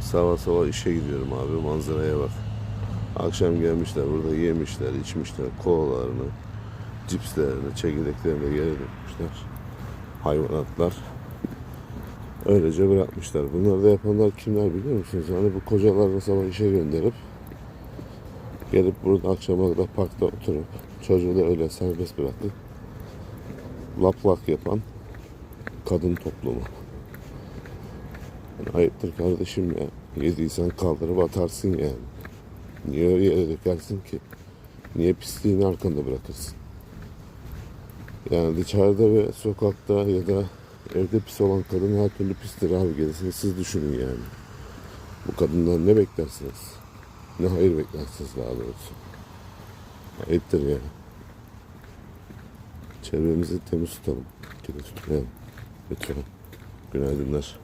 Sabah sabah işe gidiyorum abi manzaraya bak. Akşam gelmişler burada yemişler, içmişler kolalarını, cipslerini, çekirdeklerini yere dökmüşler. Hayvanatlar. Öylece bırakmışlar. Bunları da yapanlar kimler biliyor musunuz? Hani bu kocalarını sabah işe gönderip gelip burada akşama kadar parkta oturup çocuğu da öyle serbest bırakıp lap lak yapan kadın toplumu. Yani ayıptır kardeşim ya. Yediysen kaldırıp atarsın yani. Niye yere dökersin ki? Niye pisliğini arkanda bırakırsın? Yani dışarıda ve sokakta ya da evde pis olan kadın her türlü pistir abi gerisini siz düşünün yani. Bu kadından ne beklersiniz? Ne hayır beklersiniz daha doğrusu. Ayıptır yani. Çevremizi temiz tutalım. Kirli tutmayalım. Lütfen. Günaydınlar.